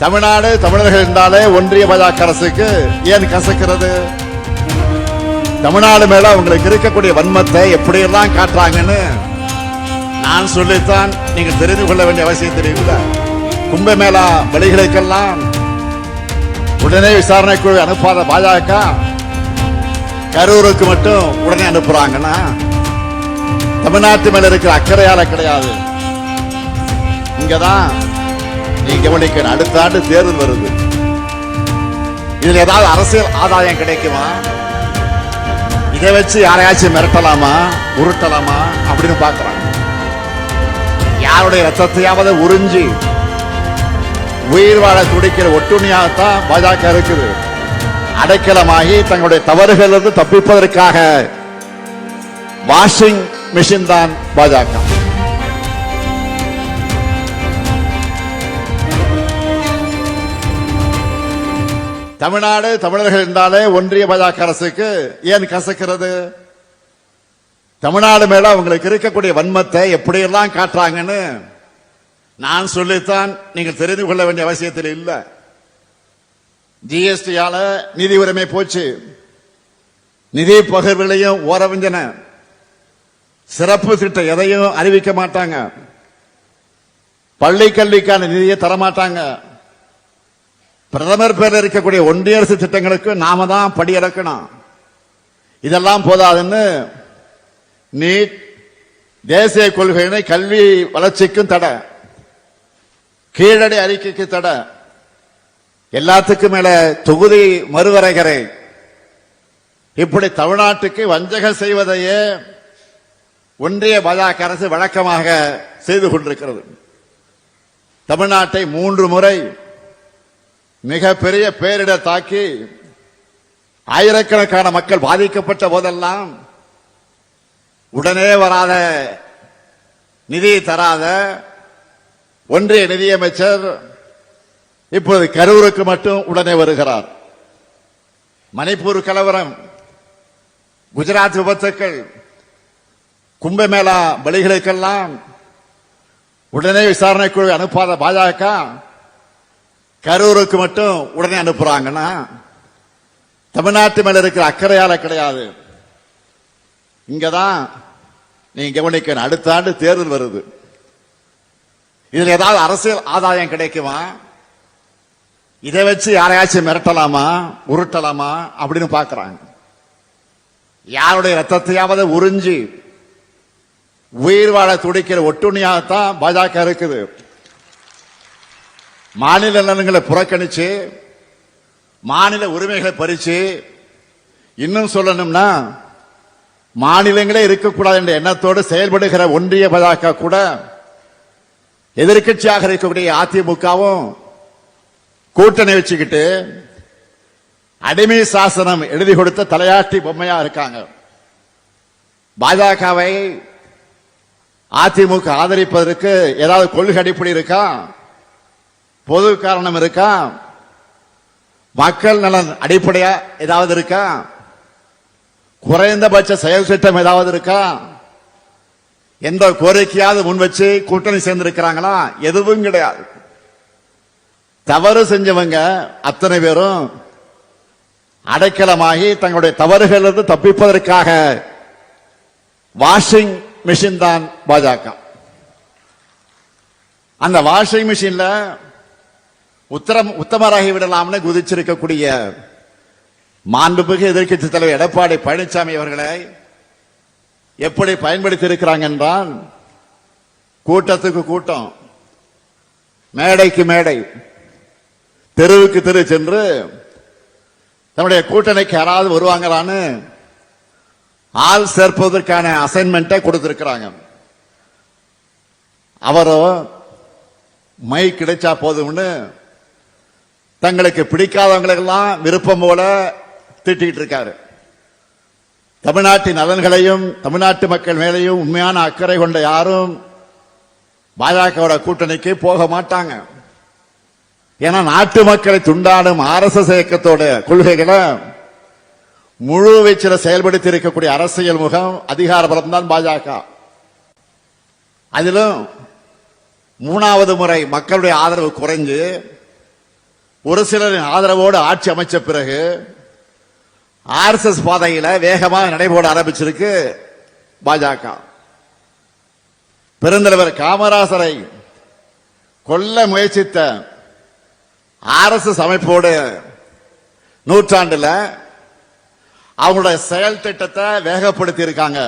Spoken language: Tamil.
தமிழ்நாடு தமிழர்கள் என்றாலே ஒன்றிய பாஜக அரசுக்கு ஏன் கசக்கிறது? தமிழ்நாடு மேல உங்களுக்கு இருக்கக்கூடிய வன்மத்தை எப்படியெல்லாம் காட்டுறாங்கன்னு நான் சொல்லித்தான் நீங்கள் தெரிந்து கொள்ள வேண்டிய அவசியம் தெரியல கும்பமேளா வழிகளுக்கெல்லாம் உடனே விசாரணை குழு அனுப்பாத பாஜக கரூருக்கு மட்டும் உடனே அனுப்புறாங்கன்னா தமிழ்நாட்டு மேல இருக்கிற அக்கறையால கிடையாது. இங்கதான் நீ கவனிக்கணும் அடுத்த ஆண்டு தேர்தல் வருது. இதுல ஏதாவது அரசியல் ஆதாயம் கிடைக்குமா? இதை வச்சு யாரையாச்சும் மிரட்டலாமா? உருட்டலாமா? அப்படின்னு பாக்குறாங்க யாருடைய ரத்தத்தையாவது உறிஞ்சி உயிர் வாழ துடிக்கிற ஒட்டுணியாகத்தான் பாஜக இருக்குது. அடைக்கலமாகி தங்களுடைய தவறுகளிலிருந்து தப்பிப்பதற்காக வாஷிங் மிஷின் தான் பாஜக. தமிழ்நாடு தமிழர்கள் என்றாலே ஒன்றிய பாஜக அரசுக்கு ஏன் கசக்கிறது? தமிழ்நாடு மேல உங்களுக்கு இருக்கக்கூடிய வன்மத்தை எப்படியெல்லாம் காட்டுறாங்கன்னு நான் சொல்லித்தான் நீங்கள் தெரிந்து கொள்ள வேண்டிய அவசியத்தில் இல்லை. ஜிஎஸ்டியால நிதி உரிமை போச்சு. நிதி பகிர்வுகளையும் ஓரவிஞ்சன. சிறப்பு திட்டம் எதையும் அறிவிக்க மாட்டாங்க. பள்ளி கல்விக்கான நிதியை தரமாட்டாங்க. பிரதமர் பேரில் இருக்கக்கூடிய ஒன்றிய அரசு திட்டங்களுக்கு நாம தான் படி இறக்கணும் இதெல்லாம் போதாதுன்னு நீட் தேசிய கொள்கையினை கல்வி வளர்ச்சிக்கும் தடை. கீழடி அறிக்கைக்கு தடை. எல்லாத்துக்கும் மேல தொகுதி மறுவரைகரை இப்படி தமிழ்நாட்டுக்கு வஞ்சகம் செய்வதையே ஒன்றிய பாஜக அரசு வழக்கமாக செய்து கொண்டிருக்கிறது. தமிழ்நாட்டை மூன்று முறை மிகப்பெரிய பேரிடர் தாக்கி ஆயிரக்கணக்கான மக்கள் பாதிக்கப்பட்ட போதெல்லாம் உடனே வராத நிதி தராத ஒன்றிய நிதியமைச்சர் இப்போது கரூருக்கு மட்டும் உடனே வருகிறார். மணிப்பூர் கலவரம் குஜராத் விபத்துக்கள் கும்பமேளா பலிகளுக்கெல்லாம் உடனே விசாரணை குழு அனுப்பாத பாஜக கரூருக்கு மட்டும் உடனே அனுப்புறாங்கன்னா தமிழ்நாட்டு மேல இருக்கிற அக்கறையால கிடையாது. இங்கதான் நீங்க கவனிக்கணும். அடுத்த ஆண்டு தேர்தல் வருது. இதுல ஏதாவது அரசியல் ஆதாயம் கிடைக்குமா? இதை வச்சு யாரையாச்சும் மிரட்டலாமா? உருட்டலாமா? அப்படின்னு பாக்குறாங்க யாருடைய ரத்தத்தையாவது உறிஞ்சி உயிர் வாழ துடிக்கிற ஒட்டுணியாகத்தான் பாஜக இருக்குது. மாநில நலன்களை புறக்கணிச்சு மாநில உரிமைகளை பறிச்சு இன்னும் சொல்லணும்னா மாநிலங்களே இருக்கக்கூடாது என்ற எண்ணத்தோடு செயல்படுகிற ஒன்றிய பாஜக கூட எதிர்க்கட்சியாக இருக்கக்கூடிய அதிமுகவும் கூட்டணி வச்சுக்கிட்டு அடிமை சாசனம் எழுதி கொடுத்த தலையாட்டி பொம்மையா இருக்காங்க. பாஜகவை அதிமுக ஆதரிப்பதற்கு ஏதாவது கொள்கை அடிப்படை இருக்கா? பொது காரணம் இருக்கா? மக்கள் நலன் அடிப்படையா ஏதாவது இருக்கா? குறைந்தபட்ச செயல் திட்டம் ஏதாவது இருக்கா? எந்த கோரிக்கையாவது முன் வச்சு கூட்டணி சேர்ந்திருக்கிறாங்களா? எதுவும் கிடையாது. தவறு செஞ்சவங்க அத்தனை பேரும் அடைக்கலமாகி தங்களுடைய தவறுகளிலிருந்து தப்பிப்பதற்காக வாஷிங் மிஷின் தான் பாஜக. அந்த வாஷிங் மிஷின்ல உத்தரம் உத்தமராகி விடலாம்னு குதிச்சிருக்கக்கூடிய மாண்புமிகு எதிர்க்கட்சி தலைவர் எடப்பாடி பழனிசாமி அவர்களை எப்படி பயன்படுத்தி இருக்கிறாங்க என்றால் கூட்டத்துக்கு கூட்டம் மேடைக்கு மேடை தெருவுக்கு தெரு சென்று தன்னுடைய கூட்டணிக்கு யாராவது வருவாங்களான்னு ஆள் சேர்ப்பதற்கான அசைன்மெண்ட்டை கொடுத்திருக்கிறாங்க. அவரோ மை கிடைச்சா போதும்னு தங்களுக்கு பிடிக்காதவங்களுக்கெல்லாம் விருப்பம் போல திட்டிகிட்டு இருக்காரு. தமிழ்நாட்டின் நலன்களையும் தமிழ்நாட்டு மக்கள் மேலேயும் உண்மையான அக்கறை கொண்ட யாரும் பாஜகவோட கூட்டணிக்கு போக மாட்டாங்க. ஏன்னா நாட்டு மக்களை துண்டாடும் ஆர்எஸ்எஸ் இயக்கத்தோட கொள்கைகளை முழு வீச்சில் செயல்படுத்தி இருக்கக்கூடிய அரசியல் முகம் அதிகார பலம் தான் பாஜக. அதிலும் மூணாவது முறை மக்களுடைய ஆதரவு குறைஞ்சு ஒரு சிலரின் ஆதரவோடு ஆட்சி அமைச்ச பிறகு ஆர்எஸ்எஸ் பாதையில வேகமாக நடைபோட ஆரம்பிச்சிருக்கு பாஜக. பெருந்தலைவர் காமராசரை கொல்ல முயற்சித்த ஆர்எஸ்எஸ் அமைப்போடு நூற்றாண்டுல அவங்களுடைய செயல் திட்டத்தை வேகப்படுத்தி இருக்காங்க